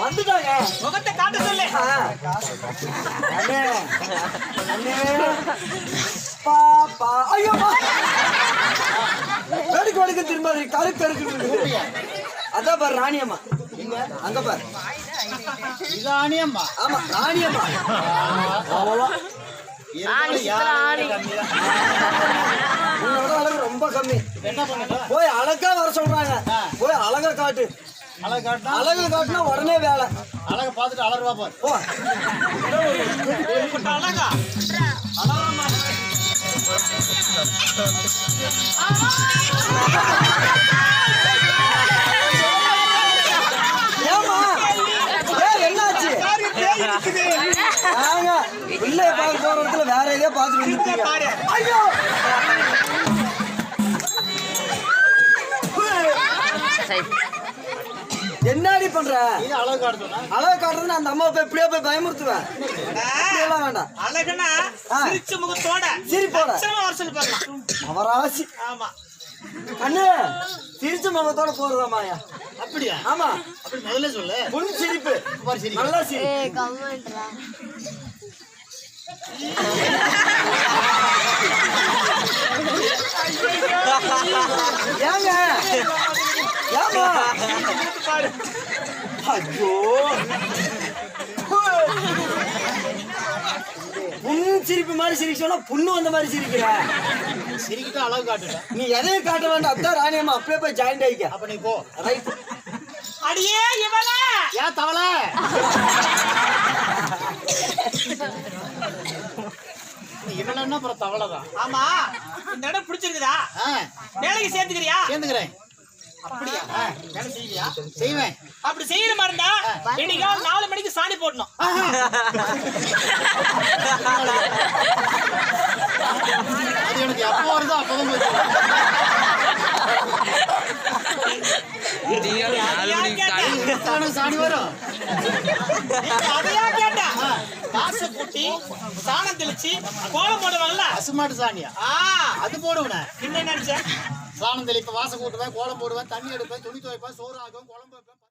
வந்துட்டாங்க. முகத்தை காட்ட சொல்லு. அண்ணே. அண்ணே. பாப்பா. ஐயோ. வேடிக்கை வேடிக்கை திரும்பாது கரு கருக்கு அதான் பாரு ராணியம்மா அங்க பாரு. இது ஆணியம்மா ஆமா ராணியம்மா அவ்வளோ உன்னோட அழகு ரொம்ப கம்மி. என்ன பண்ண போய் அழகா வர சொல்றாங்க. போய் அழகா காட்டு. அழகு காட்டினா? அழகு காட்டுனா உடனே வேலை. அழகை பார்த்துட்டு அலறுவா பாரு. அழகா. என்னாச்சு? பிள்ளைய பார்க்க போற இடத்துல வேற எதையோ பார்த்துட்டு பாரு. என்னடி பண்ற? அழகு காட்டுனா அழகு காட்டுறதுன்னு அந்த அம்மா போய் இப்படியே போய் பயமுறுத்துவேன். இப்படியெல்லாம் வேண்டாம். அழகுனா. சிரிச்ச முகத்தோட சிரிப்போட. சொல்லி பாக்கலாம் அவராசி. ஆமா. கண்ணு சிரிச்ச முகத்தோட போறதாமாயா அப்படியா? ஆமா. அப்படி முதல்ல சொல்லு. புல் சிரிப்பு. பாரு சரி நல்லா சிரி ஐயோ புண்ணு சிரிப்பு மாதிரி சிரிக்க சொன்னா புண்ணு வந்த மாதிரி சிரிக்கிற. சிரிக்கிட்டு அழகு காட்டுடா நீ எதையும் காட்ட வேண்டாம். அதான் ராணியம்மா அப்படியே போய் ஜாயிண்ட் ஆயிக்க. அப்ப நீ போ. ரைட் அடியே இவன ஏன் தவளை? இவன் என்ன அப்புறம் தவளை தான் ஆமா இந்த இடம் பிடிச்சிருக்குதா? ஆ. வேலைக்கு சேர்த்துக்கிறியா சேர்ந்துக்கிறேன். அப்படியா? வேலை செய்வியா செய்வேன். அப்படி செய்யற மாதிரி இருந்தா இன்னைக்கு நாலு மணிக்கு சாணி போடணும். அது எனக்கு எப்போ வருதோ அப்பதான் எத்தனை சாணி வரும் அதையா கேட்டேன் காசை கூட்டி சாணம் தெளிச்சு கோலம் போடுவாங்கல்ல? பசுமாட்டு சாணியா? அது போடுவேன். என்ன நினைச்சேன் சாணம் தெளிப்பேன் வாசம் கூட்டுவேன் கோலம் போடுவேன் தண்ணி எடுப்பேன் துணி துவைப்பேன் சோறு ஆகும் குழம்பு வைப்பேன்